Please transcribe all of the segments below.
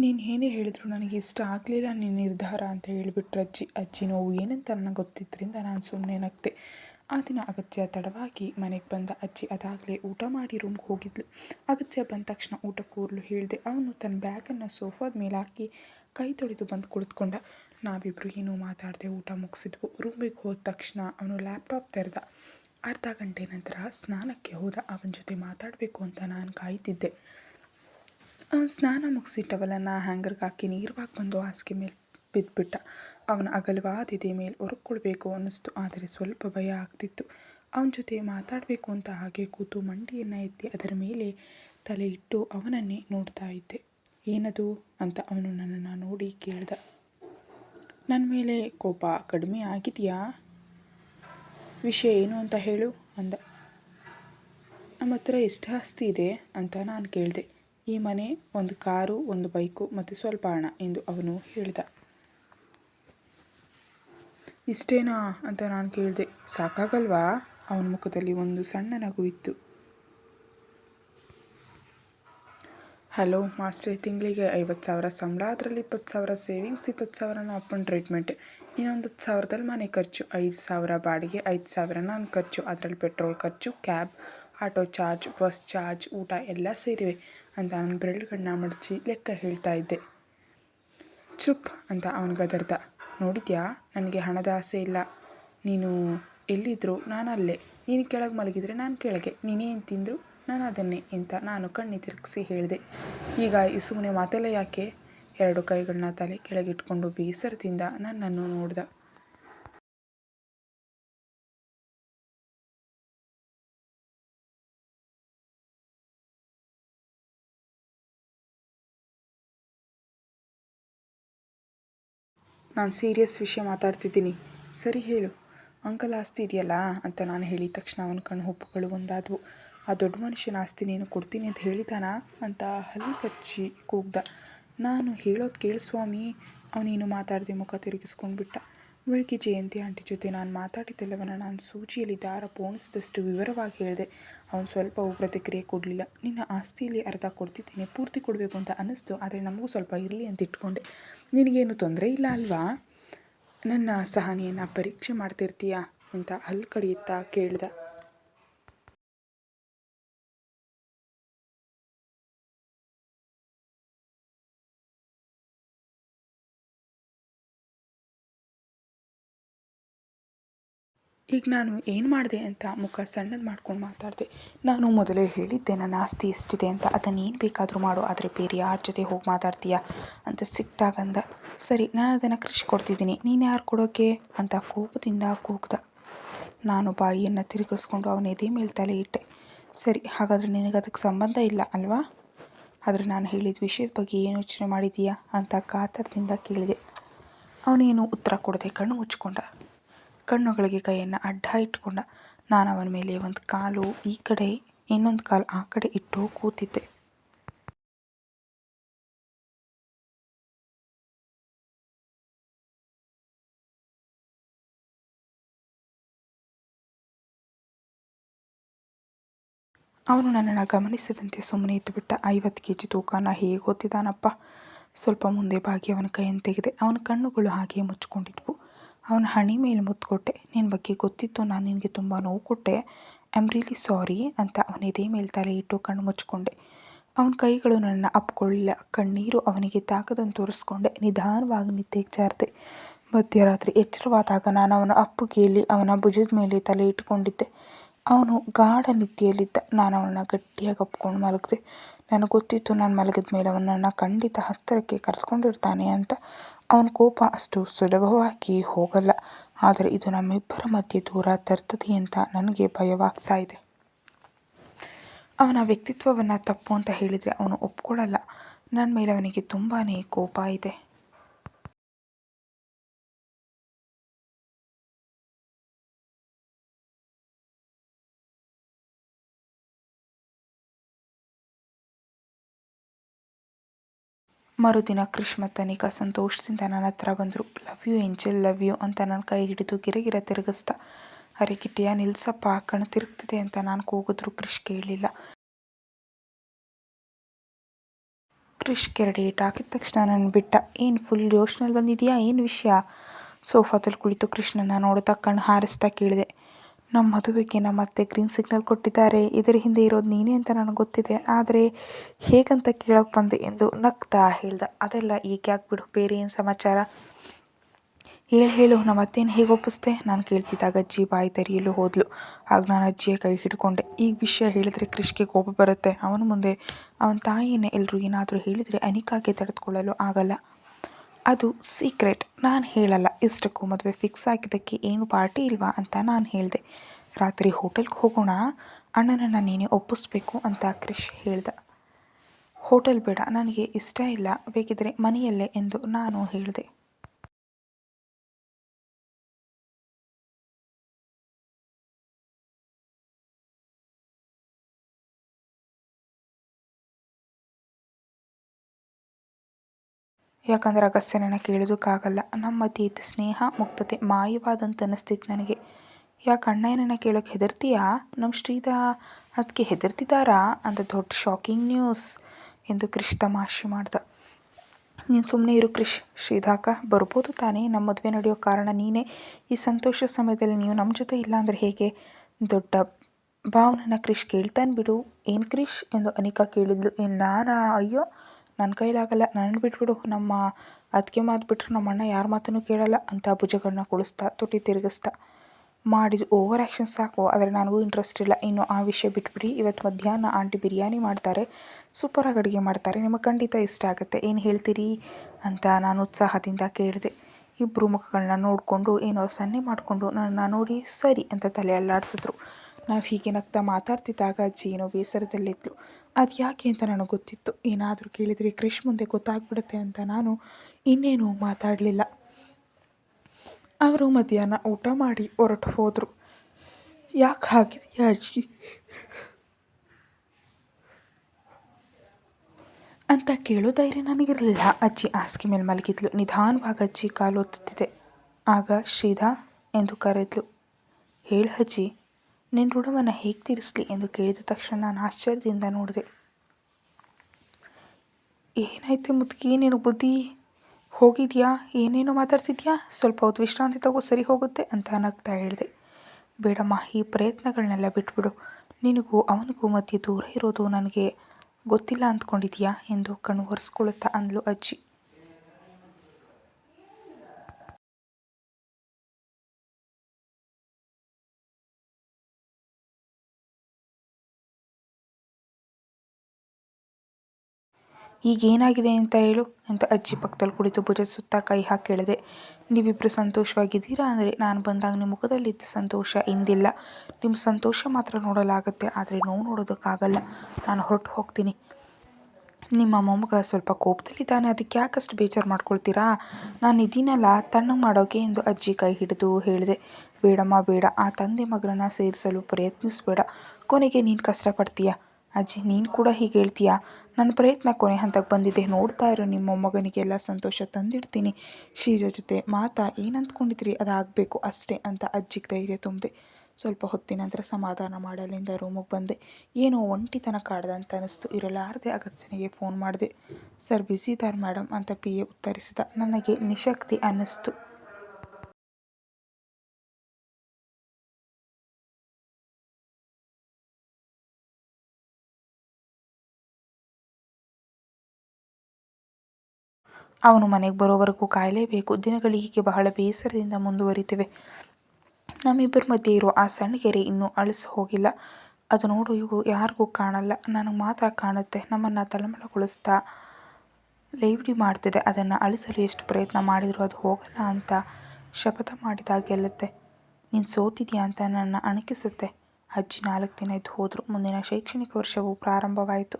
ನೀನು ಏನೇ ಹೇಳಿದ್ರು ನನಗೆ ಇಷ್ಟ ಆಗಲಿಲ್ಲ ನಿನ್ನ ನಿರ್ಧಾರ ಅಂತ ಹೇಳಿಬಿಟ್ರೆ ಅಜ್ಜಿ. ಅಜ್ಜಿ ನೋವು ಏನಂತ ನನಗೆ ಗೊತ್ತಿದ್ದರಿಂದ ನಾನು ಸುಮ್ಮನೆ ನಗ್ತೆ ಆ ದಿನ ಅಗತ್ಯ ತಡವಾಗಿ ಮನೆಗೆ ಬಂದ ಅಜ್ಜಿ ಅದಾಗಲೇ ಊಟ ಮಾಡಿ ರೂಮ್ಗೆ ಹೋಗಿದ್ಲು. ಅಗತ್ಯ ಬಂದ ತಕ್ಷಣ ಊಟ ಕೂರಲು ಹೇಳಿದೆ. ಅವನು ತನ್ನ ಬ್ಯಾಗನ್ನು ಸೋಫಾದ ಮೇಲೆ ಹಾಕಿ ಕೈ ತೊಳೆದು ಬಂದು ಕುಳಿತುಕೊಂಡ. ನಾವಿಬ್ಬರು ಏನೂ ಮಾತಾಡದೆ ಊಟ ಮುಗಿಸಿದ್ವು. ರೂಮಿಗೆ ಹೋದ ತಕ್ಷಣ ಅವನು ಲ್ಯಾಪ್ಟಾಪ್ ತೆರೆದ. ಅರ್ಧ ಗಂಟೆ ನಂತರ ಸ್ನಾನಕ್ಕೆ ಹೋದ. ಅವನ ಜೊತೆ ಮಾತಾಡಬೇಕು ಅಂತ ನಾನು ಕಾಯ್ತಿದ್ದೆ. ಸ್ನಾನ ಮುಗಿಸಿ ಟವಲನ್ನು ಹ್ಯಾಂಗರ್ಗೆ ಹಾಕಿ ನೀರ್ವಾಗಿ ಬಂದು ಹಾಸಿಗೆ ಮೇಲೆ ಬಿದ್ದುಬಿಟ್ಟ ಅವನ ಅಗಲವಾದ ಎದೆ ಮೇಲೆ ಹೊರಕೊಳ್ಬೇಕು ಅನ್ನಿಸ್ತು, ಆದರೆ ಸ್ವಲ್ಪ ಭಯ ಆಗ್ತಿತ್ತು. ಅವನ ಜೊತೆ ಮಾತಾಡಬೇಕು ಅಂತ ಹಾಗೆ ಕೂತು ಮಂಡಿಯನ್ನು ಎತ್ತಿ ಅದರ ಮೇಲೆ ತಲೆ ಇಟ್ಟು ಅವನನ್ನೇ ನೋಡ್ತಾ ಇದ್ದೆ. ಏನದು ಅಂತ ಅವನು ನನ್ನನ್ನು ನೋಡಿ ಕೇಳ್ದ. ನನ್ನ ಮೇಲೆ ಕೋಪ ಕಡಿಮೆ ಆಗಿದೆಯಾ? ವಿಷಯ ಏನು ಅಂತ ಹೇಳು ಅಂದ. ನಮ್ಮ ಹತ್ರ ಎಷ್ಟು ಆಸ್ತಿ ಇದೆ ಅಂತ ನಾನು ಕೇಳಿದೆ. ಈ ಮನೆ ಒಂದು ಕಾರು, ಒಂದು ಬೈಕು ಮತ್ತು ಸ್ವಲ್ಪ ಹಣ ಎಂದು ಅವನು ಹೇಳಿದ. ಇಷ್ಟೇನಾ ಅಂತ ನಾನು ಕೇಳಿದೆ. ಸಾಕಾಗಲ್ವಾ? ಅವನ ಮುಖದಲ್ಲಿ ಒಂದು ಸಣ್ಣ ನಗು ಇತ್ತು. ಹಲೋ ಮಾಸ್ಟರ್, ತಿಂಗಳಿಗೆ ಐವತ್ತು ಸಾವಿರ ಸಂಬಳ, ಅದರಲ್ಲಿ ಇಪ್ಪತ್ತು ಸಾವಿರ ಸೇವಿಂಗ್ಸ್, ಇಪ್ಪತ್ತು ಸಾವಿರನ ಅಪ್ಪನ ಟ್ರೀಟ್ಮೆಂಟ್, ಇನ್ನೊಂದು ಹತ್ತು ಸಾವಿರದಲ್ಲಿ ಮನೆ ಖರ್ಚು, ಐದು ಸಾವಿರ ಬಾಡಿಗೆ, ಐದು ಸಾವಿರ ನಾನು ಖರ್ಚು, ಅದರಲ್ಲಿ ಪೆಟ್ರೋಲ್ ಖರ್ಚು, cab auto charge, bus charge, ಊಟ ಎಲ್ಲ ಸೇರಿವೆ ಅಂತ ನಾನು ಬೆರಳುಗಳನ್ನ ಮಡಚಿ ಲೆಕ್ಕ ಹೇಳ್ತಾ ಇದ್ದೆ. ಚುಪ್ ಅಂತ ಅವನು ಗದರ್ದ. ನೋಡಿದ್ಯಾ? ನನಗೆ ಹಣದ ಆಸೆ ಇಲ್ಲ. ನೀನು ಎಲ್ಲಿದ್ದರೂ ನಾನು ಅಲ್ಲೇ ನೀನು ಕೆಳಗೆ ಮಲಗಿದರೆ ನಾನು ಕೆಳಗೆ. ನೀನೇನು ತಿಂದರು ನಾನು ಅದನ್ನೇ ಅಂತ ನಾನು ಕಣ್ಣಿ ತಿರುಗಿಸಿ ಹೇಳಿದೆ. ಈಗ ಈ ಸುಮ್ಮನೆ ಮಾತೆಲ್ಲ ಯಾಕೆ? ಎರಡು ಕೈಗಳನ್ನ ತಲೆ ಕೆಳಗಿಟ್ಕೊಂಡು ಬೇಸರದಿಂದ ನನ್ನನ್ನು ನೋಡ್ದ. ನಾನು ಸೀರಿಯಸ್ ವಿಷಯ ಮಾತಾಡ್ತಿದ್ದೀನಿ. ಸರಿ ಹೇಳು. ಅಂಕಲ್ ಆಸ್ತಿ ಇದೆಯಲ್ಲ ಅಂತ ನಾನು ಹೇಳಿದ ತಕ್ಷಣ ಅವನ ಕಣ್ಣು ಹುಪ್ಪುಗಳು ಒಂದಾದವು. ಆ ದೊಡ್ಡ ಮನುಷ್ಯನ ಆಸ್ತಿ ನೀನು ಕೊಡ್ತೀನಿ ಅಂತ ಹೇಳಿದಾನ ಅಂತ ಹಲ್ಲು ಕಚ್ಚಿ ಕೂಗ್ದ. ನಾನು ಹೇಳೋದು ಕೇಳು ಸ್ವಾಮಿ. ಅವನೇನು ಮಾತಾಡದೆ ಮುಖ ತಿರುಗಿಸ್ಕೊಂಡ್ಬಿಟ್ಟ. ಬೆಳಗ್ಗೆ ಜಯಂತಿ ಆಂಟಿ ಜೊತೆ ನಾನು ಮಾತಾಡಿದ್ದೆಲ್ಲವನ್ನ ನಾನು ಸೂಚಿಯಲ್ಲಿ ದಾರ ಪೋಣಿಸಿದಷ್ಟು ವಿವರವಾಗಿ ಹೇಳಿದೆ. ಅವನು ಸ್ವಲ್ಪವೂ ಪ್ರತಿಕ್ರಿಯೆ ಕೊಡಲಿಲ್ಲ. ನಿನ್ನ ಆಸ್ತಿಯಲ್ಲಿ ಅರ್ಧ ಕೊಡ್ತಿದ್ದೇನೆ, ಪೂರ್ತಿ ಕೊಡಬೇಕು ಅಂತ ಅನ್ನಿಸ್ತು. ಆದರೆ ನಮಗೂ ಸ್ವಲ್ಪ ಇರಲಿ ಅಂತ ಇಟ್ಕೊಂಡೆ. ನಿನಗೇನು ತೊಂದರೆ ಇಲ್ಲ ಅಲ್ವಾ? ನನ್ನ ಸಹನೆಯನ್ನು ಪರೀಕ್ಷೆ ಮಾಡ್ತಿರ್ತೀಯಾ? ಅಂತ ಅಲ್ಲಿ ಕಡಿಯುತ್ತಾ ಕೇಳ್ದ. ಈಗ ನಾನು ಏನು ಮಾಡಿದೆ ಅಂತ ಮುಖ ಸಣ್ಣದು ಮಾಡ್ಕೊಂಡು ಮಾತಾಡಿದೆ. ನಾನು ಮೊದಲೇ ಹೇಳಿದ್ದೆ, ನನ್ನ ಆಸ್ತಿ ಎಷ್ಟಿದೆ ಅಂತ, ಅದನ್ನು ಏನು ಬೇಕಾದರೂ ಮಾಡು, ಆದರೆ ಬೇರೆ ಯಾರ ಜೊತೆ ಹೋಗಿ ಮಾತಾಡ್ತೀಯ? ಅಂತ ಸಿಟ್ಟಾಗಂದ ಸರಿ, ನಾನು ಅದನ್ನು ಕೃಷಿ ಕೊಡ್ತಿದ್ದೀನಿ, ನೀನು ಯಾರು ಕೊಡೋಕೆ? ಅಂತ ಕೋಪದಿಂದ ಕೂಗ್ದ. ನಾನು ಬಾಯಿಯನ್ನು ತಿರುಗಿಸ್ಕೊಂಡು ಅವನ ಎದೆ ಮೇಲೆ ತಲೆ ಇಟ್ಟೆ. ಸರಿ, ಹಾಗಾದರೆ ನಿನಗೆ ಅದಕ್ಕೆ ಸಂಬಂಧ ಇಲ್ಲ ಅಲ್ವಾ? ಆದರೆ ನಾನು ಹೇಳಿದ ವಿಷಯದ ಬಗ್ಗೆ ಏನು ಯೋಚನೆ ಮಾಡಿದೀಯಾ? ಅಂತ ಕಾತರದಿಂದ ಕೇಳಿದೆ. ಅವನೇನು ಉತ್ತರ ಕೊಡದೆ ಕಣ್ಣು ಮುಚ್ಕೊಂಡ. ಕಣ್ಣುಗಳಿಗೆ ಕೈಯನ್ನು ಅಡ್ಡ ಇಟ್ಕೊಂಡ ನಾನು ಅವನ ಮೇಲೆ ಒಂದು ಕಾಲು ಈ ಕಡೆ, ಇನ್ನೊಂದು ಕಾಲು ಆ ಕಡೆ ಇಟ್ಟು ಕೂತಿದ್ದೆ. ಅವನು ನನ್ನನ್ನು ಗಮನಿಸದಂತೆ ಸುಮ್ಮನೆ ಇದ್ದುಬಿಟ್ಟ ಐವತ್ತು ಕೆ ಜಿ ತೂಕನ ಹೇಗೆ ಗೊತ್ತಿದ್ದಾನಪ್ಪ ಸ್ವಲ್ಪ ಮುಂದೆ ಬಾಗಿ ಅವನ ಕೈಯನ್ನು ತೆಗೆದೆ ಅವನ ಕಣ್ಣುಗಳು ಹಾಗೆ ಮುಚ್ಕೊಂಡಿದ್ವು ಅವನ ಹಣೆ ಮೇಲೆ ಮುತ್ತು ಕೊಟ್ಟೆ. ನಿನ್ನ ಬಗ್ಗೆ ಗೊತ್ತಿತ್ತು, ನಾನು ನಿನಗೆ ತುಂಬ ನೋವು ಕೊಟ್ಟೆ. ಐ ಆಮ್ ರಿಯಲಿ ಸಾರಿ ಅಂತ ಅವನ ಎದೆ ಮೇಲೆ ತಲೆ ಇಟ್ಟು ಕಣ್ಣು ಮುಚ್ಕೊಂಡೆ ಅವನ ಕೈಗಳು ನನ್ನ ಅಪ್ಕೊಳ್ಳಿಲ್ಲ. ಕಣ್ಣೀರು ಅವನಿಗೆ ತಾಕದನ್ನು ತೋರಿಸ್ಕೊಂಡೆ. ನಿಧಾನವಾಗಿ ನಿದ್ದೆಗೆ ಜಾರಿದೆ. ಮಧ್ಯರಾತ್ರಿ ಎಚ್ಚರವಾದಾಗ ನಾನು ಅವನ ಅಪ್ಪುಗೆಯಲ್ಲಿ ಅವನ ಭುಜದ ಮೇಲೆ ತಲೆ ಇಟ್ಟುಕೊಂಡಿದ್ದೆ. ಅವನು ಗಾಢ ನಿದ್ದೆಯಲ್ಲಿದ್ದ. ನಾನು ಅವನನ್ನು ಗಟ್ಟಿಯಾಗಿ ಅಪ್ಕೊಂಡು ಮಲಗಿದೆ. ನನಗೆ ಗೊತ್ತಿತ್ತು, ನಾನು ಮಲಗಿದ ಮೇಲೆ ಅವನನ್ನು ಖಂಡಿತ ಹತ್ತಿರಕ್ಕೆ ಕರೆದುಕೊಂಡಿರ್ತಾನೆ ಅಂತ. ಅವನ ಕೋಪ ಅಷ್ಟು ಸುಲಭವಾಗಿ ಹೋಗಲ್ಲ. ಆದರೆ ಇದು ನಮ್ಮಿಬ್ಬರ ಮಧ್ಯೆ ದೂರ ತರ್ತದೆ ಅಂತ ನನಗೆ ಭಯವಾಗ್ತಾ ಇದೆ. ಅವನ ವ್ಯಕ್ತಿತ್ವವನ್ನು ತಪ್ಪು ಅಂತ ಹೇಳಿದರೆ ಅವನು ಒಪ್ಕೊಳ್ಳಲ್ಲ. ನನ್ನ ಮೇಲೆ ಅವನಿಗೆ ತುಂಬಾ ಕೋಪ ಇದೆ. ಮರುದಿನ ಕೃಷ್ಣ ನಿಕಾ ಸಂತೋಷದಿಂದ ನನ್ನ ಹತ್ರ ಬಂದರು. Love you angel love you ಅಂತ ನನ್ನ ಕೈ ಹಿಡಿದು ಗಿರಗಿರ ತಿರುಗಿಸ್ದ ಅರೆ ನಿಲ್ಸಪ್ಪ ಕಣ್ಣು ತಿರುಗ್ತಿದೆ ಅಂತ ನಾನು ಕೂಗಿದ್ರು ಕೃಷ್ ಕೇಳಲಿಲ್ಲ ಕ್ರಿಶ್ ಕೆರಡಿ ಹಾಕಿದ ತಕ್ಷಣ ನನ್ನ ಬಿಟ್ಟ, ಏನು ಫುಲ್ ಯೋಚನೆಯಲ್ಲಿ ಬಂದಿದೆಯಾ? ಏನು ವಿಷಯ? ಸೋಫಾದಲ್ಲಿ ಕುಳಿತು ಕೃಷ್ಣನ ನೋಡುತ್ತಾ ಕಣ್ಣು ಹಾರಿಸ್ತಾ ಕೇಳಿದೆ. ನಮ್ಮ ಮದುವೆಗೆ ನಮ್ಮ ಅತ್ತೆ ಗ್ರೀನ್ ಸಿಗ್ನಲ್ ಕೊಟ್ಟಿದ್ದಾರೆ. ಇದರ ಹಿಂದೆ ಇರೋದು ನೀನೇ ಅಂತ ನನಗೆ ಗೊತ್ತಿದೆ. ಆದರೆ ಹೇಗಂತ ಕೇಳೋಕೆ ಬಂದೆ ಎಂದು ನಗ್ತಾ ಹೇಳ್ದ. ಅದೆಲ್ಲ ಈಗ ಯಾಕೆ ಬಿಡು ಬೇರೆ ಏನು ಸಮಾಚಾರ? ಹೇಳು ಹೇಳು, ನಮ್ಮ ಅತ್ತೇನು ಹೇಗೆ ಒಪ್ಪಿಸ್ದೆ? ನಾನು ಕೇಳ್ತಿದ್ದಾಗ ಅಜ್ಜಿ ಬಾಯಿ ತೆರೆಯಲು ಹೋದ್ಲು. ಆಗ ನಾನು ಅಜ್ಜಿಯ ಕೈ ಹಿಡ್ಕೊಂಡೆ. ಈಗ ವಿಷಯ ಹೇಳಿದರೆ ಕೃಷ್ಗೆ ಕೋಪ ಬರುತ್ತೆ. ಅವನ ಮುಂದೆ ಅವನ ತಾಯಿಯನ್ನು ಎಲ್ಲರೂ ಏನಾದರೂ ಹೇಳಿದರೆ ಅನಿಕಾಗೆ ತಡೆದುಕೊಳ್ಳಲು ಆಗಲ್ಲ. ಅದು ಸೀಕ್ರೆಟ್. ನಾನು ಹೇಳಲ್ಲ. ಇಷ್ಟಕ್ಕೂ ಮದುವೆ ಫಿಕ್ಸ್ ಆಗಿದ್ದಕ್ಕೆ ಏನು ಪಾರ್ಟಿ ಇಲ್ವಾ ಅಂತ ನಾನು ಹೇಳಿದೆ. ರಾತ್ರಿ ಹೋಟೆಲ್ಗೆ ಹೋಗೋಣ. ಅಣ್ಣನನ್ನು ನೀನೇ ಒಪ್ಪಿಸ್ಬೇಕು ಅಂತ ಕ್ರಿಶ್ ಹೇಳ್ದ. ಹೋಟೆಲ್ ಬೇಡ. ನನಗೆ ಇಷ್ಟ ಇಲ್ಲ. ಬೇಕಿದ್ರೆ ಮನೆಯಲ್ಲೇ ಎಂದು ನಾನು ಹೇಳಿದೆ. ಯಾಕಂದ್ರೆ ಅಗಸ್ತ್ಯನನ್ನು ಕೇಳೋದಕ್ಕಾಗಲ್ಲ. ನಮ್ಮ ಅತೀತ ಸ್ನೇಹ, ಮುಕ್ತತೆ ಮಾಯವಾದಂತ ಅನ್ನಿಸ್ತಿತ್ತು ನನಗೆ. ಯಾಕೆ ಅಣ್ಣಯ್ಯನನ್ನು ಕೇಳೋಕ್ಕೆ ಹೆದರ್ತೀಯಾ? ನಮ್ಮ ಶ್ರೀಧಾ ಅದಕ್ಕೆ ಹೆದರ್ತಿದ್ದಾರಾ? ಅಂತ ದೊಡ್ಡ ಶಾಕಿಂಗ್ ನ್ಯೂಸ್ ಎಂದು ಕ್ರಿಶ್ ತಮಾಷೆ ಮಾಡ್ದ. ನೀನು ಸುಮ್ಮನೆ ಇರು ಕ್ರಿಶ್. ಶ್ರೀಧಾಕ ಬರ್ಬೋದು ತಾನೇ. ನಮ್ಮ ಮದುವೆ ನಡೆಯೋ ಕಾರಣ ನೀನೇ. ಈ ಸಂತೋಷ ಸಮಯದಲ್ಲಿ ನೀವು ನಮ್ಮ ಜೊತೆ ಇಲ್ಲ ಅಂದರೆ ಹೇಗೆ? ದೊಡ್ಡ ಭಾವನನ್ನ ಕ್ರಿಶ್ ಕೇಳ್ತಾನೆ ಬಿಡು. ಏನು ಕ್ರಿಶ್? ಎಂದು ಅನಿಕಾ ಕೇಳಿದ್ಲು. ಏನು ನಾನಾ? ಅಯ್ಯೋ ನನ್ನ ಕೈಲಾಗಲ್ಲ ನನ್ನ ಬಿಟ್ಬಿಡು, ನಮ್ಮ ಅದಕ್ಕೆ ಮಾತು ಬಿಟ್ಟರೆ ನಮ್ಮ ಅಣ್ಣ ಯಾರ ಮಾತನ್ನು ಕೇಳಲ್ಲ ಅಂತ ಭುಜಗಳನ್ನ ಕುಳಿಸ್ತಾ ತುಟಿ ತಿರುಗಿಸ್ತಾ. ಮಾಡಿದ ಓವರ್ ಆ್ಯಕ್ಷನ್ ಸಾಕು, ಆದರೆ ನನಗೂ ಇಂಟ್ರೆಸ್ಟ್ ಇಲ್ಲ. ಇನ್ನು ಆ ವಿಷಯ ಬಿಟ್ಬಿಡಿ. ಇವತ್ತು ಮಧ್ಯಾಹ್ನ ಆಂಟಿ ಬಿರಿಯಾನಿ ಮಾಡ್ತಾರೆ ಸೂಪರಾಗಿ ಅಡುಗೆ ಮಾಡ್ತಾರೆ. ನಿಮಗೆ ಖಂಡಿತ ಇಷ್ಟ ಆಗುತ್ತೆ. ಏನು ಹೇಳ್ತೀರಿ ಅಂತ ನಾನು ಉತ್ಸಾಹದಿಂದ ಕೇಳಿದೆ. ಇಬ್ಬರು ಮುಖಗಳನ್ನ ನೋಡಿಕೊಂಡು, ಏನೋ ಸನ್ನೆ ಮಾಡಿಕೊಂಡು ನನ್ನ ನೋಡಿ ಸರಿ ಅಂತ ತಲೆ ಅಲ್ಲಾಡಿಸಿದ್ರು. ನಾವು ಹೀಗೆ ನಗ್ತಾ ಮಾತಾಡ್ತಿದ್ದಾಗ ಅಜ್ಜಿ ಏನೋ ಬೇಸರದಲ್ಲಿದ್ದಳು ಅದು ಯಾಕೆ ಅಂತ ನನಗೆ ಗೊತ್ತಿತ್ತು. ಏನಾದರೂ ಕೇಳಿದರೆ ಕ್ರಿಶ್ ಮುಂದೆ ಗೊತ್ತಾಗ್ಬಿಡುತ್ತೆ ಅಂತ ನಾನು ಇನ್ನೇನು ಮಾತಾಡಲಿಲ್ಲ. ಅವರು ಮಧ್ಯಾಹ್ನ ಊಟ ಮಾಡಿ ಹೊರಟು ಹೋದರು. ಯಾಕೆ ಹಾಕಿದೆಯಾ ಅಜ್ಜಿ? ಅಂತ ಕೇಳೋ ಧೈರ್ಯ ನನಗಿರಲಿಲ್ಲ. ಅಜ್ಜಿ ಹಾಸಿಗೆ ಮೇಲೆ ಮಲಗಿದ್ಲು. ನಿಧಾನವಾಗಿ ಅಜ್ಜಿ ಕಾಲು ಒತ್ತುತ್ತಿದೆ. ಆಗ ಶ್ರೀಧಾ ಎಂದು ಕರೆದ್ಲು. ಹೇಳು ಅಜ್ಜಿ ನಿನ್ನ ಋಣವನ್ನು ಹೇಗೆ ತೀರಿಸಲಿ ಎಂದು ಕೇಳಿದ ತಕ್ಷಣ ನಾನು ಆಶ್ಚರ್ಯದಿಂದ ನೋಡಿದೆ. ಏನಾಯ್ತು ಮುದುಕಿ ನಿನ್ನ ಬುದ್ಧಿ ಹೋಗಿದೆಯಾ? ಏನೇನೋ ಮಾತಾಡ್ತಿದ್ಯಾ? ಸ್ವಲ್ಪ ಹೊತ್ತು ವಿಶ್ರಾಂತಿ ತಗೋ, ಸರಿ ಹೋಗುತ್ತೆ ಅಂತ ನಗ್ತಾ ಹೇಳಿದೆ. ಬೇಡಮ್ಮ, ಈ ಪ್ರಯತ್ನಗಳನ್ನೆಲ್ಲ ಬಿಟ್ಬಿಡು. ನಿನಗೂ ಅವನಿಗೂ ಮಧ್ಯೆ ದೂರ ಇರೋದು ನನಗೆ ಗೊತ್ತಿಲ್ಲ ಅಂದ್ಕೊಂಡಿದ್ಯಾ ಎಂದು ಕಣ್ಣು ಒರೆಸ್ಕೊಳ್ಳುತ್ತಾ ಅಂದ್ಲು ಅಜ್ಜಿ. ಈಗ ಏನಾಗಿದೆ ಅಂತ ಹೇಳು ಅಂತ ಅಜ್ಜಿ ಪಕ್ಕದಲ್ಲಿ ಕುಳಿತು ಭುಜ ಸುತ್ತ ಕೈ ಹಾಕಿ ಕೇಳಿದೆ. ನೀವಿಬ್ಬರು ಸಂತೋಷವಾಗಿದ್ದೀರಾ? ಅಂದರೆ ನಾನು ಬಂದಾಗ ನಿಮ್ಮ ಮುಖದಲ್ಲಿದ್ದ ಸಂತೋಷ ಇಂದಿಲ್ಲ. ನಿಮ್ಮ ಸಂತೋಷ ಮಾತ್ರ ನೋಡಲಾಗುತ್ತೆ, ಆದರೆ ನೋವು ನೋಡೋದಕ್ಕಾಗಲ್ಲ. ನಾನು ಹೊರಟು ಹೋಗ್ತೀನಿ. ನಿಮ್ಮ ಮೊಮ್ಮಗ ಸ್ವಲ್ಪ ಕೋಪದಲ್ಲಿದ್ದಾನೆ, ಅದಕ್ಕೆ ಯಾಕಷ್ಟು ಬೇಜಾರು ಮಾಡ್ಕೊಳ್ತೀರಾ? ನಾನು ಇದೀನಲ್ಲ, ತಣ್ಣಗೆ ಮಾಡೋಕೆ ಎಂದು ಅಜ್ಜಿ ಕೈ ಹಿಡಿದು ಹೇಳಿದೆ. ಬೇಡಮ್ಮ, ಬೇಡ, ಆ ತಂದೆ ಮಗನನ್ನು ಸೇರಿಸಲು ಪ್ರಯತ್ನಿಸಬೇಡ. ಕೊನೆಗೆ ನೀನು ಕಷ್ಟಪಡ್ತೀಯ? ಅಜ್ಜಿ, ನೀನು ಕೂಡ ಹೀಗೆ ಹೇಳ್ತೀಯಾ? ನನ್ನ ಪ್ರಯತ್ನ ಕೊನೆ ಹಂತಕ್ಕೆ ಬಂದಿದೆ. ನೋಡ್ತಾ ಇರೋ, ನಿಮ್ಮ ಮಗನಿಗೆಲ್ಲ ಸಂತೋಷ ತಂದಿಡ್ತೀನಿ. ಶ್ರೀಜ ಜೊತೆ ಮಾತಾ ಏನು ಅಂದ್ಕೊಂಡಿದ್ರಿ ಅದಾಗಬೇಕು ಅಷ್ಟೇ ಅಂತ ಅಜ್ಜಿಗೆ ಧೈರ್ಯ ತುಂಬಿದೆ ಸ್ವಲ್ಪ ಹೊತ್ತಿನ ನಂತರ ಸಮಾಧಾನ ಮಾಡಲಿಂದ ರೂಮಿಗೆ ಬಂದೆ. ಏನೋ ಒಂಟಿತನ ಕಾಡ್ದಂತ ಅನಿಸ್ತು. ಇರಲಾರದೆ ಅಗತ್ಯನಿಗೆ ಫೋನ್ ಮಾಡಿದೆ. ಸರ್, ಬಿಸಿ ಇದ್ದಾರೆ ಮೇಡಮ್ ಅಂತ ಪಿ ಎ ಉತ್ತರಿಸಿದ. ನನಗೆ ನಿಶಕ್ತಿ ಅನ್ನಿಸ್ತು. ಅವನು ಮನೆಗೆ ಬರೋವರೆಗೂ ಕಾಯಲೇಬೇಕು. ದಿನಗಳು ಬಹಳ ಬೇಸರದಿಂದ ಮುಂದುವರಿತಿವೆ. ನಮ್ಮಿಬ್ಬರ ಮಧ್ಯೆ ಇರೋ ಆ ಸಣ್ಣ ಗೆರೆ ಇನ್ನೂ ಅಳಿಸಿ ಹೋಗಿಲ್ಲ. ಅದು ನೋಡು, ಇವು ಯಾರಿಗೂ ಕಾಣಲ್ಲ. ನನಗೆ ಮಾತ್ರ ಕಾಣುತ್ತೆ. ನಮ್ಮನ್ನು ತಳಮಳಗೊಳಿಸ್ತಾ ಲೇವಡಿ ಮಾಡ್ತಿದೆ. ಅದನ್ನು ಅಳಿಸಲು ಎಷ್ಟು ಪ್ರಯತ್ನ ಮಾಡಿದರೂ ಅದು ಹೋಗಲ್ಲ ಅಂತ ಶಪಥ ಮಾಡಿದಾಗ ಗೆಲ್ಲುತ್ತೆ ನೀನು ಸೋತಿದ್ಯಾ ಅಂತ ನನ್ನ ಅಣಕಿಸುತ್ತೆ. ಅಜ್ಜಿ ನಾಲ್ಕು ದಿನ ಇದ್ದು ಹೋದರು. ಮುಂದಿನ ಶೈಕ್ಷಣಿಕ ವರ್ಷವು ಪ್ರಾರಂಭವಾಯಿತು.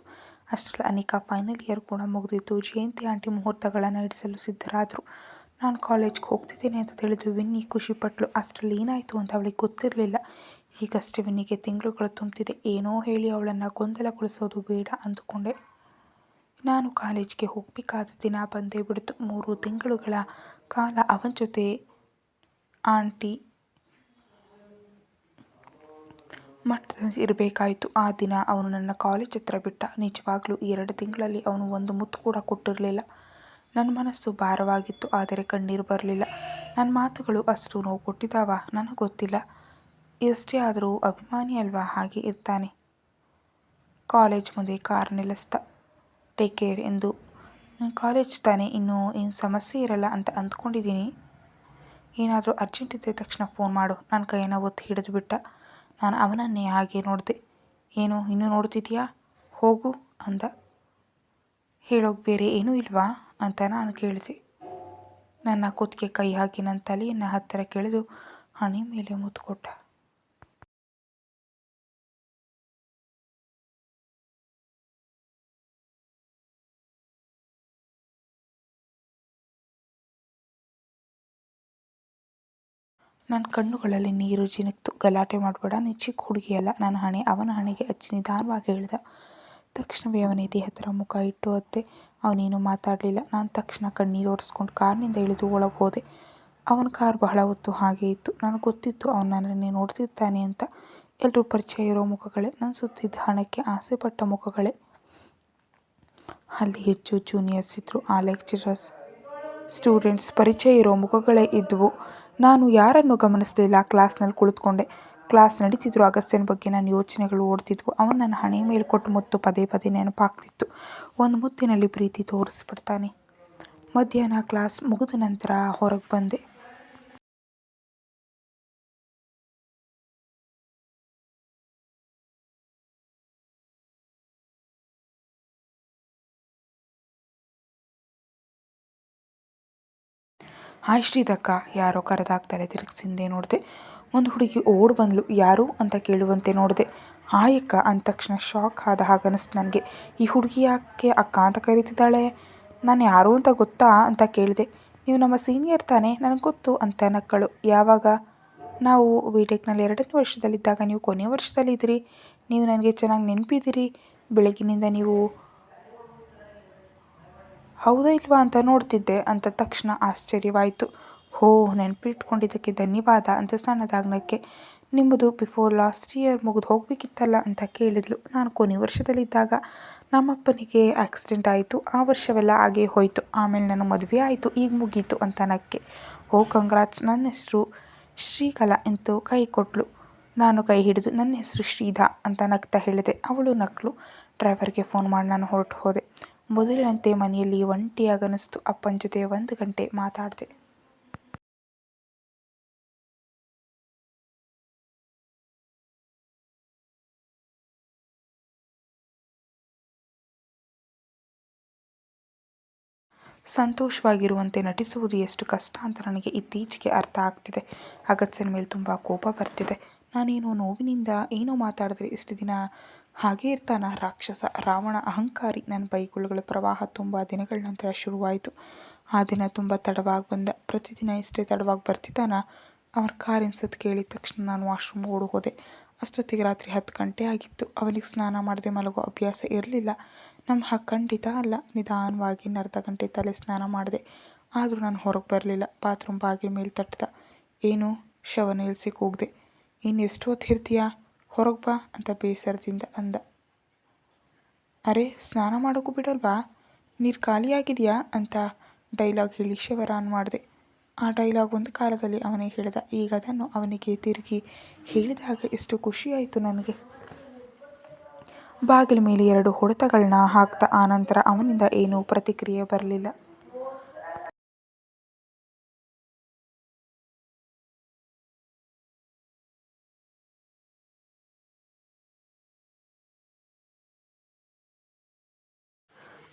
ಅಷ್ಟರಲ್ಲಿ ಅನಿಕಾ ಫೈನಲ್ ಇಯರ್ ಕೂಡ ಮುಗಿದಿತ್ತು ಜಯಂತಿ ಆಂಟಿ ಮುಹೂರ್ತಗಳನ್ನು ಇಡಿಸಲು ಸಿದ್ಧರಾದರು. ನಾನು ಕಾಲೇಜ್ಗೆ ಹೋಗ್ತಿದ್ದೇನೆ ಅಂತ ತಿಳಿದು ವಿನ್ನಿ ಖುಷಿಪಟ್ಟಳು ಅಷ್ಟರಲ್ಲಿ ಏನಾಯಿತು ಅಂತ ಅವಳಿಗೆ ಗೊತ್ತಿರಲಿಲ್ಲ. ಈಗಷ್ಟೇ ವಿನ್ನಿಗೆ ತಿಂಗಳುಗಳು ತುಂಬ್ತಿದೆ. ಏನೋ ಹೇಳಿ ಅವಳನ್ನು ಗೊಂದಲಗೊಳಿಸೋದು ಬೇಡ ಅಂದುಕೊಂಡೆ. ನಾನು ಕಾಲೇಜ್ಗೆ ಹೋಗಬೇಕಾದ ದಿನ ಬಂದೇ ಬಿಡ್ತು. ಮೂರು ತಿಂಗಳುಗಳ ಕಾಲ ಅವನ ಜೊತೆ ಆಂಟಿ ಮಟ್ಟದಲ್ಲಿ ಇರಬೇಕಾಯಿತು. ಆ ದಿನ ಅವನು ನನ್ನ ಕಾಲೇಜ್ ಹತ್ರ ಬಿಟ್ಟ. ನಿಜವಾಗ್ಲೂ ಎರಡು ತಿಂಗಳಲ್ಲಿ ಅವನು ಒಂದು ಮುತ್ತು ಕೂಡ ಕೊಟ್ಟಿರಲಿಲ್ಲ. ನನ್ನ ಮನಸ್ಸು ಭಾರವಾಗಿತ್ತು, ಆದರೆ ಕಣ್ಣೀರು ಬರಲಿಲ್ಲ. ನನ್ನ ಮಾತುಗಳು ಅಷ್ಟು ನೋವು ಕೊಟ್ಟಿದ್ದಾವ? ನನಗೆ ಗೊತ್ತಿಲ್ಲ. ಎಷ್ಟೇ ಆದರೂ ಅಭಿಮಾನಿ ಅಲ್ವಾ? ಹಾಗೆ ಇರ್ತಾನೆ. ಕಾಲೇಜ್ ಮುಂದೆ ಕಾರ್ ನಿಲ್ಲಿಸ್ದ ಟೇಕ್ ಕೇರ್ ಎಂದು. ನನ್ನ ಕಾಲೇಜ್ ತಾನೇ. ಇನ್ನೂ ಏನು ಸಮಸ್ಯೆ ಇರಲ್ಲ ಅಂತ ಅಂದ್ಕೊಂಡಿದ್ದೀನಿ. ಏನಾದರೂ ಅರ್ಜೆಂಟ್ ಇದ್ದರೆ ತಕ್ಷಣ ಫೋನ್ ಮಾಡು. ನನ್ನ ಕೈಯನ್ನು ಒತ್ತಿ ಹಿಡಿದು ಬಿಟ್ಟ. ನಾನು ಅವನನ್ನೇ ಹಾಗೆ ನೋಡಿದೆ. ಏನು, ಇನ್ನೂ ನೋಡ್ತಿದ್ಯಾ ಹೋಗು, ಅಂದ. ಹೇಳೋಕೆ ಬೇರೆ ಏನೂ ಇಲ್ವಾ? ಅಂತ ನಾನು ಕೇಳಿದೆ. ನನ್ನ ಕುತ್ತಿಗೆ ಕೈ ಹಾಕಿ ನನ್ನ ತಲೆಯನ್ನು ಹತ್ತಿರ ಕೆಳೆದು ಹಣೆ ಮೇಲೆ ಮುತ್ತು ಕೊಟ್ಟ ನನ್ನ ಕಣ್ಣುಗಳಲ್ಲಿ ನೀರು ಜಿನುಕ್ತು. ಗಲಾಟೆ ಮಾಡಬೇಡ. ನೀ ಚಿಕ್ಕ ಹುಡುಗಿಯಲ್ಲ ನನ್ನ ಹಣೆ. ಅವನ ಹಣೆಗೆ ಹಚ್ಚಿ ನಿಧಾನವಾಗಿ ಹೇಳಿದ. ತಕ್ಷಣವೇ ಅವನ ಎದೆ ಹತ್ತಿರ ಮುಖ ಇಟ್ಟು ಅತ್ತೆ ಅವನೇನು ಮಾತಾಡಲಿಲ್ಲ. ನಾನು ತಕ್ಷಣ ಕಣ್ಣೀರು ಒರೆಸ್ಕೊಂಡು ಕಾರ್ನಿಂದ ಇಳಿದು ಒಳಗೆ ಹೋದೆ. ಅವನ ಕಾರ್ ಬಹಳ ಹೊತ್ತು ಹಾಗೆ ಇತ್ತು. ನನಗೆ ಗೊತ್ತಿತ್ತು ಅವನು ನನ್ನನ್ನೇ ನೋಡ್ತಿರ್ತಾನೆ ಅಂತ. ಎಲ್ಲರೂ ಪರಿಚಯ ಇರೋ ಮುಖಗಳೇ. ನನ್ನ ಸುತ್ತಿದ್ದ ಹಣಕ್ಕೆ ಆಸೆಪಟ್ಟ ಮುಖಗಳೇ. ಅಲ್ಲಿ ಹೆಚ್ಚು ಜೂನಿಯರ್ಸ್ ಇದ್ದರು ಆ ಲೆಕ್ಚರರ್ಸ್ ಸ್ಟೂಡೆಂಟ್ಸ್ ಪರಿಚಯ ಇರೋ ಮುಖಗಳೇ ಇದ್ದವು ನಾನು ಯಾರನ್ನು ಗಮನಿಸಲಿಲ್ಲ? ಕ್ಲಾಸ್ನಲ್ಲಿ ಕುಳಿತುಕೊಂಡೆ. ಕ್ಲಾಸ್ ನಡೀತಿದ್ರು. ಅಗಸ್ತ್ಯನ ಬಗ್ಗೆ ನನ್ನ ಯೋಚನೆಗಳು ಓಡ್ತಿದ್ವು. ಅವನು ನನ್ನ ಹಣೆ ಮೇಲೆ ಕೊಟ್ಟು ಮುತ್ತು ಪದೇ ಪದೇ ನೆನಪಾಗ್ತಿತ್ತು. ಒಂದು ಮುತ್ತಿನಲ್ಲಿ ಪ್ರೀತಿ ತೋರಿಸ್ಬಿಡ್ತಾನೆ. ಮಧ್ಯಾಹ್ನ ಕ್ಲಾಸ್ ಮುಗಿದ ನಂತರ ಹೊರಗೆ ಹಾಯ್ ಶ್ರೀದಕ್ಕ ಯಾರೋ ಕರೆದಾಗ್ತಾರೆ, ತಿರುಗಿಸಿಂದೆ ನೋಡಿದೆ. ಒಂದು ಹುಡುಗಿ ಓಡ್ ಬಂದ್ಲು, ಯಾರು? ಅಂತ ಕೇಳುವಂತೆ ನೋಡಿದೆ. ಅಕ್ಕ, ಅಂದ ತಕ್ಷಣ ಶಾಕ್ ಆದ ಹಾಗನಿಸ್ತು ನನಗೆ. ಈ ಹುಡುಗಿ ಯಾಕೆ ಅಕ್ಕ ಅಂತ ಕರೀತಿದ್ದಾಳೆ? ನಾನು ಯಾರು ಅಂತ ಗೊತ್ತಾ? ಅಂತ ಕೇಳಿದೆ. ನೀವು ನಮ್ಮ ಸೀನಿಯರ್ ತಾನೇ? ನನಗೆ ಗೊತ್ತು, ಅಂತ ನಕ್ಕಳು. ಯಾವಾಗ? ನಾವು ಬಿ ಟೆಕ್ನಲ್ಲಿ ಎರಡನೇ ವರ್ಷದಲ್ಲಿದ್ದಾಗ ನೀವು ಕೊನೆಯ ವರ್ಷದಲ್ಲಿದ್ದಿರಿ. ನೀವು ನನಗೆ ಚೆನ್ನಾಗಿ ನೆನಪಿದ್ದೀರಿ. ಬೆಳಗಿನಿಂದ ನೀವು ಹೌದಾ ಇಲ್ವಾ ಅಂತ ನೋಡ್ತಿದ್ದೆ ಅಂತ ತಕ್ಷಣ ಆಶ್ಚರ್ಯವಾಯಿತು. ಹೋ, ನೆನಪಿಟ್ಕೊಂಡಿದ್ದಕ್ಕೆ ಧನ್ಯವಾದ ಅಂತ ಸಣ್ಣದಾಗ್ನಕ್ಕೆ. ನಿಮ್ಮದು ಬಿಫೋರ್ ಲಾಸ್ಟ್ ಇಯರ್ ಮುಗಿದು ಹೋಗಬೇಕಿತ್ತಲ್ಲ ಅಂತ ಕೇಳಿದ್ಲು. ನಾನು ಕೊನೆ ವರ್ಷದಲ್ಲಿದ್ದಾಗ ನಮ್ಮಪ್ಪನಿಗೆ ಆಕ್ಸಿಡೆಂಟ್ ಆಯಿತು. ಆ ವರ್ಷವೆಲ್ಲ ಹಾಗೆ ಹೋಯಿತು. ಆಮೇಲೆ ನನ್ನ ಮದುವೆ ಆಯಿತು. ಈಗ ಮುಗೀತು ಅಂತ ನಕ್ಕೆ ಓ ಕಂಗ್ರಾಟ್ಸ್. ನನ್ನ ಹೆಸರು ಶ್ರೀಕಲಾ ಎಂದು ಕೈ ಕೊಟ್ಲು. ನಾನು ಕೈ ಹಿಡಿದು, ನನ್ನ ಹೆಸರು ಶ್ರೀಧಾ ಅಂತ ನಗ್ತಾ ಹೇಳಿದೆ. ಅವಳು ನಕ್ಳು ಡ್ರೈವರ್ಗೆ ಫೋನ್ ಮಾಡಿ ನಾನು ಹೊರಟು ಹೋದೆ. ಮೊದಲಿನಂತೆ ಮನೆಯಲ್ಲಿ ಒಂಟಿಯಾಗನಿಸ್ತು. ಅಪ್ಪನ ಜೊತೆ ಒಂದು ಗಂಟೆ ಮಾತಾಡಿದೆ. ಸಂತೋಷವಾಗಿರುವಂತೆ ನಟಿಸುವುದು ಎಷ್ಟು ಕಷ್ಟ ಅಂತ ನನಗೆ ಇತ್ತೀಚೆಗೆ ಅರ್ಥ ಆಗ್ತಿದೆ. ಅಗತ್ಯನ ಮೇಲೆ ತುಂಬ ಕೋಪ ಬರ್ತಿದೆ. ನಾನೇನು ನೋವಿನಿಂದ ಏನೋ ಮಾತಾಡಿದ್ರೆ ಇಷ್ಟು ದಿನ ಹಾಗೆ ಇರ್ತಾನ ರಾಕ್ಷಸ, ರಾವಣ, ಅಹಂಕಾರಿ. ನನ್ನ ಬೈಗುಳುಗಳ ಪ್ರವಾಹ ತುಂಬ ದಿನಗಳ ನಂತರ ಶುರುವಾಯಿತು. ಆ ದಿನ ತುಂಬ ತಡವಾಗಿ ಬಂದ. ಪ್ರತಿದಿನ ಇಷ್ಟೇ ತಡವಾಗಿ ಬರ್ತಿದ್ದಾನ, ಅವನ ಕಾರಿನ ಸದ್ದು ಕೇಳಿದ ತಕ್ಷಣ ನಾನು ವಾಶ್ರೂಮ್ ಓಡಿ ಹೋದೆ ಅಷ್ಟೊತ್ತಿಗೆ ರಾತ್ರಿ ಹತ್ತು ಗಂಟೆ ಆಗಿತ್ತು. ಅವನಿಗೆ ಸ್ನಾನ ಮಾಡದೆ ಮಲಗೋ ಅಭ್ಯಾಸ ಇರಲಿಲ್ಲ. ನಮ್ಮ ಹಾಗೆ ಖಂಡಿತ ಅಲ್ಲ. ನಿಧಾನವಾಗಿ ಅರ್ಧ ಗಂಟೆ ತಲೆ ಸ್ನಾನ ಮಾಡಿದೆ. ಆದರೂ ನಾನು ಹೊರಗೆ ಬರಲಿಲ್ಲ. ಬಾತ್ರೂಮ್ ಬಾಗಿಲ ಮೇಲೆ ತಟ್ಟದ ಏನು? ಶವ ನಿಲ್ಸಿ ಕೂಗಿದೆ ಇನ್ನು ಎಷ್ಟು ಹೊತ್ತು ಇರ್ತೀಯಾ? ಹೊರಗೆ ಬಾ ಅಂತ ಬೇಸರದಿಂದ ಅಂದ. ಅರೆ, ಸ್ನಾನ ಮಾಡೋಕ್ಕೂ ಬಿಡಲ್ವಾ? ನೀರು ಖಾಲಿಯಾಗಿದೆಯಾ? ಅಂತ ಡೈಲಾಗ್ ಹೇಳಿ ಶಿವರಾನ್ ಆನ್ ಮಾಡಿದೆ. ಆ ಡೈಲಾಗ್ ಒಂದು ಕಾಲದಲ್ಲಿ ಅವನೇ ಹೇಳಿದ. ಈಗ ಅದನ್ನು ಅವನಿಗೆ ತಿರುಗಿ ಹೇಳಿದಾಗ ಎಷ್ಟು ಖುಷಿಯಾಯಿತು ನನಗೆ. ಬಾಗಿಲ ಮೇಲೆ ಎರಡು ಹೊಡೆತಗಳನ್ನ ಹಾಕ್ತಾ ಆನಂತರ ಅವನಿಂದ ಏನೂ ಪ್ರತಿಕ್ರಿಯೆ ಬರಲಿಲ್ಲ.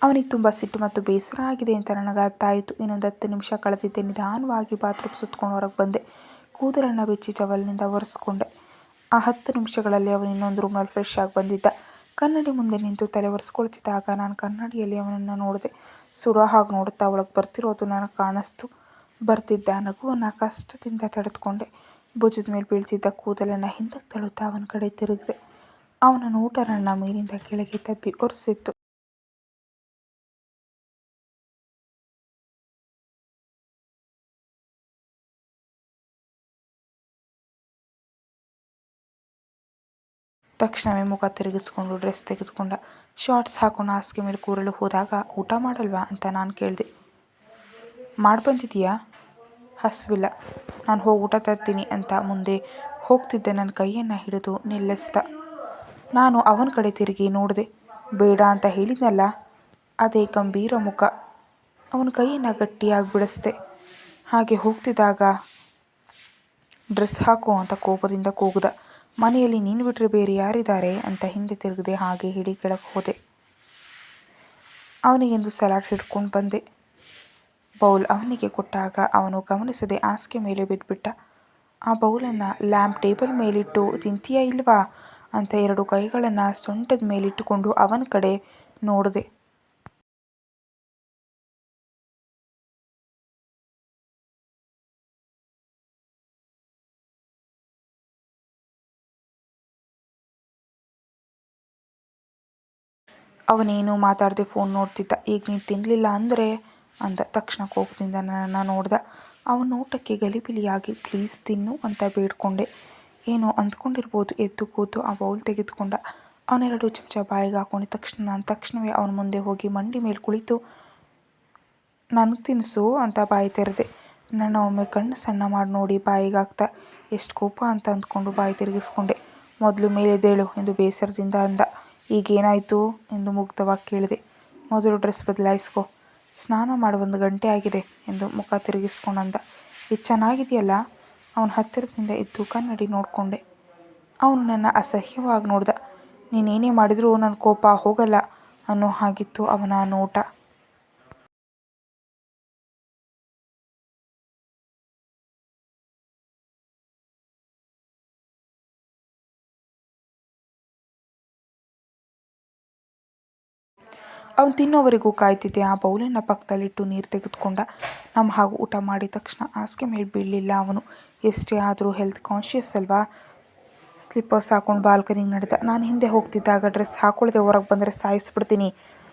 ಅವನಿಗೆ ತುಂಬ ಸಿಟ್ಟು ಮತ್ತು ಬೇಸರ ಆಗಿದೆ ಅಂತ ನನಗೆ ಅರ್ಥ ಆಯಿತು. ಇನ್ನೊಂದು ಹತ್ತು ನಿಮಿಷ ಕಳೆದಿದ್ದೆ ನಿಧಾನವಾಗಿ ಬಾತ್ರೂಮ್ ಸುತ್ಕೊಂಡು ಹೊರಗೆ ಬಂದೆ. ಕೂದಲನ್ನು ಬಿಚ್ಚಿ ಟವಲ್ನಿಂದ ಒರೆಸ್ಕೊಂಡೆ. ಆ ಹತ್ತು ನಿಮಿಷಗಳಲ್ಲಿ ಅವನು ಇನ್ನೊಂದು ರೂಮಲ್ಲಿ ಫ್ರೆಶ್ ಆಗಿ ಬಂದಿದ್ದ. ಕನ್ನಡಿ ಮುಂದೆ ನಿಂತು ತಲೆ ಒರೆಸ್ಕೊಳ್ತಿದ್ದಾಗ ನಾನು ಕನ್ನಡಿಯಲ್ಲಿ ಅವನನ್ನು ನೋಡಿದೆ. ಸುಡೋ ಹಾಗೆ ನೋಡುತ್ತಾ ಒಳಗೆ ಬರ್ತಿರೋದು ನನಗೆ ಕಾಣಿಸ್ತು. ಬರ್ತಿದ್ದ ನಗುವನ್ನು ಕಷ್ಟದಿಂದ ತಡೆದುಕೊಂಡೆ. ಭುಜದ ಮೇಲೆ ಬೀಳ್ತಿದ್ದ ಕೂದಲನ್ನು ಹಿಂದಕ್ಕೆ ತಳುತ್ತಾ ಅವನ ಕಡೆ ತಿರುಗಿದೆ. ಅವನ ನೋಟ ನನ್ನ ಮೇಲಿಂದ ಕೆಳಗೆ ತಬ್ಬಿ ಒರೆಸಿತ್ತು. ತಕ್ಷಣವೇ ಮುಖ ತಿರುಗಿಸ್ಕೊಂಡು ಡ್ರೆಸ್ ತೆಗೆದುಕೊಂಡ. ಶಾರ್ಟ್ಸ್ ಹಾಕೊಂಡು ಹಾಸಿಗೆ ಮೇಲೆ ಕೂರಲು ಹೋದಾಗ ಊಟ ಮಾಡಲ್ವಾ ಅಂತ ನಾನು ಕೇಳಿದೆ. ಮಾಡಿ ಬಂದಿದೀಯಾ ಹಸಿವಿಲ್ಲ. ನಾನು ಹೋಗಿ ಊಟ ತರ್ತೀನಿ ಅಂತ ಮುಂದೆ ಹೋಗ್ತಿದ್ದೆ ನನ್ನ ಕೈಯನ್ನು ಹಿಡಿದು ನಿಲ್ಲಿಸ್ದ ನಾನು ಅವನ ಕಡೆ ತಿರುಗಿ ನೋಡಿದೆ. ಬೇಡ ಅಂತ ಹೇಳಿದ್ನಲ್ಲ? ಅದೇ ಗಂಭೀರ ಮುಖ. ಅವನ ಕೈಯನ್ನು ಗಟ್ಟಿಯಾಗಿ ಬಿಡಿಸ್ದೆ. ಹಾಗೆ ಹೋಗ್ತಿದ್ದಾಗ, ಡ್ರೆಸ್ ಹಾಕು ಅಂತ ಕೋಪದಿಂದ ಕೂಗ್ದ. ಮನೆಯಲ್ಲಿ ನೀನು ಬಿಟ್ಟರೆ ಬೇರೆ ಯಾರಿದ್ದಾರೆ ಅಂತ ಹಿಂದೆ ತಿರುಗಿದೆ ಹಾಗೆ ಹಿಡಿ ಕೆಳಕ್ಕೆ ಹೋದೆ ಅವನಿಗೆಂದು ಸಲಾಡ್ ಹಿಡ್ಕೊಂಡು ಬಂದೆ. ಬೌಲ್ ಅವನಿಗೆ ಕೊಟ್ಟಾಗ ಅವನು ಗಮನಿಸದೆ ಹಾಸಿಗೆ ಮೇಲೆ ಬಿದ್ದುಬಿಟ್ಟ ಆ ಬೌಲನ್ನು ಲ್ಯಾಂಪ್ ಟೇಬಲ್ ಮೇಲಿಟ್ಟು, ತಿಂತೀಯಾ ಇಲ್ವಾ? ಅಂತ ಎರಡು ಕೈಗಳನ್ನು ಸೊಂಟದ ಮೇಲಿಟ್ಟುಕೊಂಡು ಅವನ ಕಡೆ ನೋಡಿದೆ. ಅವನೇನು ಮಾತಾಡದೆ ಫೋನ್ ನೋಡ್ತಿದ್ದ. ಈಗ ನೀನು ತಿನ್ನಲಿಲ್ಲ ಅಂದರೆ? ಅಂದ. ತಕ್ಷಣ ಕೋಪದಿಂದ ನನ್ನನ್ನು ನೋಡ್ದ. ಅವನ ನೋಟಕ್ಕೆ ಗಲಿಬಿಲಿಯಾಗಿ ಪ್ಲೀಸ್ ತಿನ್ನು ಅಂತ ಬೇಡ್ಕೊಂಡೆ. ಏನೋ ಅಂದ್ಕೊಂಡಿರ್ಬೋದು. ಎದ್ದು ಕೂತು ಆ ಬೌಲ್ ತೆಗೆದುಕೊಂಡ. ಅವನೆರಡು ಚಮಚ ಬಾಯಿಗೆ ಹಾಕೊಂಡು ತಕ್ಷಣ ನಾನು ತಕ್ಷಣವೇ ಅವನ ಮುಂದೆ ಹೋಗಿ ಮಂಡಿ ಮೇಲೆ ಕುಳಿತು ನನಗೆ ತಿನ್ನಿಸು ಅಂತ ಬಾಯಿ ತೆರೆದೆ. ನನ್ನ ಒಮ್ಮೆ ಕಣ್ಣು ಸಣ್ಣ ಮಾಡಿ ನೋಡಿ ಬಾಯಿಗೆ ಹಾಕ್ತಾ. ಎಷ್ಟು ಕೋಪ ಅಂತ ಅಂದ್ಕೊಂಡು ಬಾಯಿ ತಿರುಗಿಸ್ಕೊಂಡೆ. ಮೊದಲು ಮೇಲೆದೇಳು ಎಂದು ಬೇಸರದಿಂದ ಅಂದ. ಈಗೇನಾಯಿತು ಎಂದು ಮುಗ್ಧವಾಗಿ ಕೇಳಿದೆ. ಮೊದಲು ಡ್ರೆಸ್ ಬದಲಾಯಿಸ್ಕೊ. ಸ್ನಾನ ಮಾಡಿ, ಒಂದು ಗಂಟೆ ಆಗಿದೆ ಎಂದು ಮುಖ ತಿರುಗಿಸ್ಕೊಂಡಂದ. ಇದು ಚೆನ್ನಾಗಿದೆಯಲ್ಲ? ಅವನ ಹತ್ತಿರದಿಂದ ಎದ್ದು ಕನ್ನಡಿ ನೋಡಿಕೊಂಡೆ. ಅವನು ನನ್ನ ಅಸಹ್ಯವಾಗಿ ನೋಡ್ದ. ನೀನೇನೇ ಮಾಡಿದರೂ ನನ್ನ ಕೋಪ ಹೋಗಲ್ಲ ಅನ್ನೋ ಹಾಗಿತ್ತು ಅವನ ನೋಟ. ಅವನು ತಿನ್ನೋವರೆಗೂ ಕಾಯ್ತಿದ್ದೆ. ಆ ಬೌಲನ್ನು ಪಕ್ಕದಲ್ಲಿಟ್ಟು ನೀರು ತೆಗೆದುಕೊಂಡ ನಮ್ಮ ಹಾಗೂ ಊಟ ಮಾಡಿದ ತಕ್ಷಣ ಹಾಸಿಗೆ ಮೇಲೆ ಬೀಳಲಿಲ್ಲ ಅವನು. ಎಷ್ಟೇ ಆದರೂ ಹೆಲ್ತ್ ಕಾನ್ಷಿಯಸ್ ಅಲ್ವಾ? ಸ್ಲಿಪ್ಪರ್ಸ್ ಹಾಕೊಂಡು ಬಾಲ್ಕನಿಗೆ ನಡೆದ. ನಾನು ಹಿಂದೆ ಹೋಗ್ತಿದ್ದಾಗ ಡ್ರೆಸ್ ಹಾಕೊಳ್ಳದೆ ಹೊರಗೆ ಬಂದರೆ ಸಾಯಿಸ್ಬಿಡ್ತೀನಿ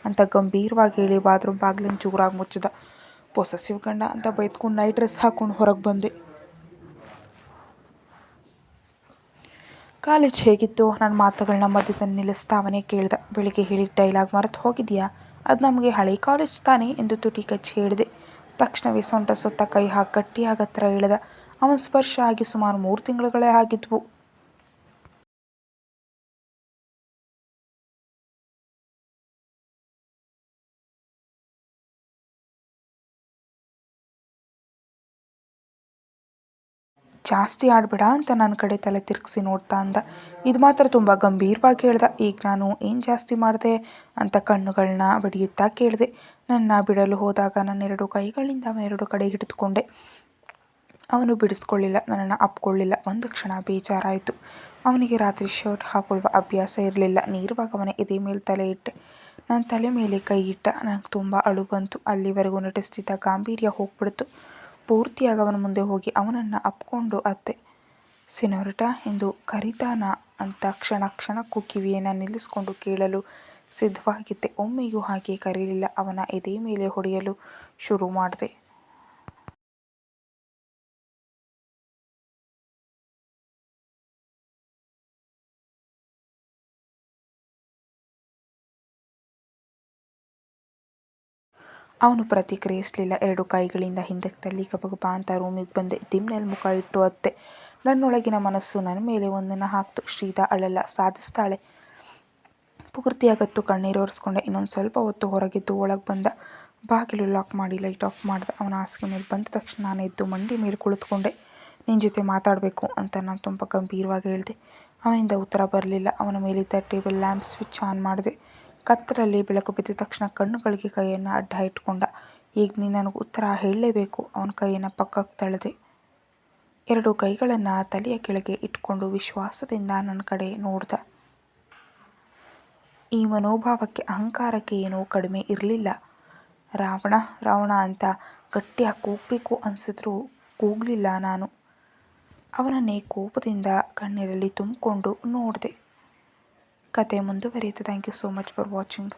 ಅಂತ ಗಂಭೀರವಾಗಿ ಹೇಳಿ ಬಾತ್ರೂಮ್ ಬಾಗಿಲಿನ ಜೋರಾಗಿ ಮುಚ್ಚಿದ. ಪೊಸೆಸಿವ್ ಗಂಡ ಅಂತ ಬೈದ್ಕೊಂಡು ನೈಟ್ ಡ್ರೆಸ್ ಹಾಕ್ಕೊಂಡು ಹೊರಗೆ ಬಂದೆ. ಕಾಲೇಜ್ ಹೇಗಿತ್ತು? ನನ್ನ ಮಾತುಗಳನ್ನ ಮಧ್ಯದಲ್ಲಿ ನಿಲ್ಲಿಸ್ತಾ ಅವನೇ ಕೇಳ್ದ. ಬೆಳಿಗ್ಗೆ ಹೇಳಿದ ಡೈಲಾಗ್ ಮರೆತು ಹೋಗಿದೆಯಾ? ಅದು ನಮಗೆ ಹಳೆ ಕಾಲೇಜ್ ತಾನೇ ಎಂದು ತುಟಿ ಕಚ್ಚಿ ಹೇಳಿದೆ. ತಕ್ಷಣವೇ ಸೊಂಟ ಸುತ್ತ ಕೈ ಹಾಕಿ ಹತ್ರ ಇಳಿದ. ಅವನ ಸ್ಪರ್ಶ ಆಗಿ ಸುಮಾರು ಮೂರು ತಿಂಗಳುಗಳೇ ಆಗಿದ್ವು. ಜಾಸ್ತಿ ಆಡ್ಬೇಡ ಅಂತ ನನ್ನ ಕಡೆ ತಲೆ ತಿರುಗಿಸಿ ನೋಡ್ತಾ ಅಂದ. ಇದು ಮಾತ್ರ ತುಂಬ ಗಂಭೀರವಾಗಿ ಹೇಳ್ದ, ಈಗ ನಾನು ಏನು ಜಾಸ್ತಿ ಮಾಡಿದೆ? ಅಂತ ಕಣ್ಣುಗಳನ್ನ ಬಡಿಯುತ್ತಾ ಕೇಳಿದೆ. ನನ್ನ ಬಿಡಲು ಹೋದಾಗ ನನ್ನೆರಡು ಕೈಗಳಿಂದ ಅವನೆರಡು ಕಡೆ ಹಿಡಿದುಕೊಂಡೆ. ಅವನು ಬಿಡಿಸ್ಕೊಳ್ಳಿಲ್ಲ, ನನ್ನನ್ನು ಅಪ್ಕೊಳ್ಳಿಲ್ಲ. ಒಂದು ಕ್ಷಣ ಬೇಜಾರಾಯಿತು. ಅವನಿಗೆ ರಾತ್ರಿ ಶರ್ಟ್ ಹಾಕೊಳ್ಳುವ ಅಭ್ಯಾಸ ಇರಲಿಲ್ಲ. ನೀರುವಾಗ ಅವನ ಎದೆ ಮೇಲೆ ತಲೆ ಇಟ್ಟೆ. ನನ್ನ ತಲೆ ಮೇಲೆ ಕೈ ಇಟ್ಟ. ನನಗೆ ತುಂಬ ಅಳು ಬಂತು. ಅಲ್ಲಿವರೆಗೂ ನಟಿಸ್ತಿದ್ದ ಗಾಂಭೀರ್ಯ ಹೋಗ್ಬಿಡ್ತು. ಪೂರ್ತಿಯಾಗಿ ಅವನ ಮುಂದೆ ಹೋಗಿ ಅವನನ್ನು ಅಪ್ಕೊಂಡು, ಅತ್ತೆ, ಸಿನೋರಿಟ ಎಂದು ಕರೀತಾನ ಅಂತ ಕ್ಷಣ ಕ್ಷಣಕ್ಕೂ ಕಿವಿಯನ್ನು ನಿಲ್ಲಿಸಿಕೊಂಡು ಕೇಳಲು ಸಿದ್ಧವಾಗಿದ್ದೆ. ಒಮ್ಮೆಯೂ ಹಾಗೆ ಕರೀಲಿಲ್ಲ. ಅವನ ಎದೆ ಮೇಲೆ ಹೊಡೆಯಲು ಶುರು ಮಾಡಿದೆ. ಅವನು ಪ್ರತಿಕ್ರಿಯಿಸಲಿಲ್ಲ. ಎರಡು ಕೈಗಳಿಂದ ಹಿಂದಕ್ಕೆ ತಳ್ಳಿ ಗಬಗಬ ಅಂತ ರೂಮಿಗೆ ಬಂದೆ. ದಿಮ್ನಲ್ಲಿ ಮುಖ ಇಟ್ಟು ಅತ್ತೆ. ನನ್ನೊಳಗಿನ ಮನಸ್ಸು ನನ್ನ ಮೇಲೆ ಒಂದನ್ನು ಹಾಕ್ತು. ಶ್ರೀಧಾ ಅಳಲ್ಲ. ಸಾಧಿಸ್ತಾಳೆ. ಪೂರ್ತಿಯಾಗತ್ತು. ಕಣ್ಣೀರು ಒರೆಸ್ಕೊಂಡೆ. ಇನ್ನೊಂದು ಸ್ವಲ್ಪ ಹೊತ್ತು ಹೊರಗಿದ್ದು ಒಳಗೆ ಬಂದ. ಬಾಗಿಲು ಲಾಕ್ ಮಾಡಿ, ಲೈಟ್ ಆಫ್ ಮಾಡಿದೆ. ಅವನ ಹಾಸಿಗೆ ಮೇಲೆ ಬಂದ ತಕ್ಷಣ ನಾನು ಎದ್ದು ಮಂಡಿ ಮೇಲೆ ಕುಳಿತುಕೊಂಡೆ. ನಿನ್ನ ಜೊತೆ ಮಾತಾಡಬೇಕು ಅಂತ ನಾನು ತುಂಬ ಗಂಭೀರವಾಗಿ ಹೇಳಿದೆ. ಅವನಿಂದ ಉತ್ತರ ಬರಲಿಲ್ಲ. ಅವನ ಮೇಲಿದ್ದ ಟೇಬಲ್ ಲ್ಯಾಂಪ್ ಸ್ವಿಚ್ ಆನ್ ಮಾಡಿದೆ. ಕತ್ತರಲ್ಲಿ ಬೆಳಕು ಬಿದ್ದ ತಕ್ಷಣ ಕಣ್ಣುಗಳಿಗೆ ಕೈಯನ್ನು ಅಡ್ಡ ಇಟ್ಕೊಂಡ, ಈಗ ನೀನು ನನಗೆ ಉತ್ತರ ಹೇಳಲೇಬೇಕು. ಅವನ ಕೈಯನ್ನು ಪಕ್ಕಕ್ಕೆ ತಳೆದೆ ಎರಡು ಕೈಗಳನ್ನು ತಲೆಯ ಕೆಳಗೆ ಇಟ್ಕೊಂಡು ವಿಶ್ವಾಸದಿಂದ ನನ್ನ ಕಡೆ ನೋಡ್ದ. ಈ ಮನೋಭಾವಕ್ಕೆ ಅಹಂಕಾರಕ್ಕೆ ಏನೂ ಕಡಿಮೆ ಇರಲಿಲ್ಲ. ರಾವಣ ರಾವಣ ಅಂತ ಗಟ್ಟಿಯಾಗಿ ಕೂಗಬೇಕು ಅನಿಸಿದ್ರೂ ಕೂಗಲಿಲ್ಲ ನಾನು. ಅವನನ್ನೇ ಕೋಪದಿಂದ ಕಣ್ಣೀರಲ್ಲಿ ತುಂಬಿಕೊಂಡು ನೋಡಿದೆ. ಕತೆ ಮುಂದುವರಿಯುತ್ತೆ thank you so much for watching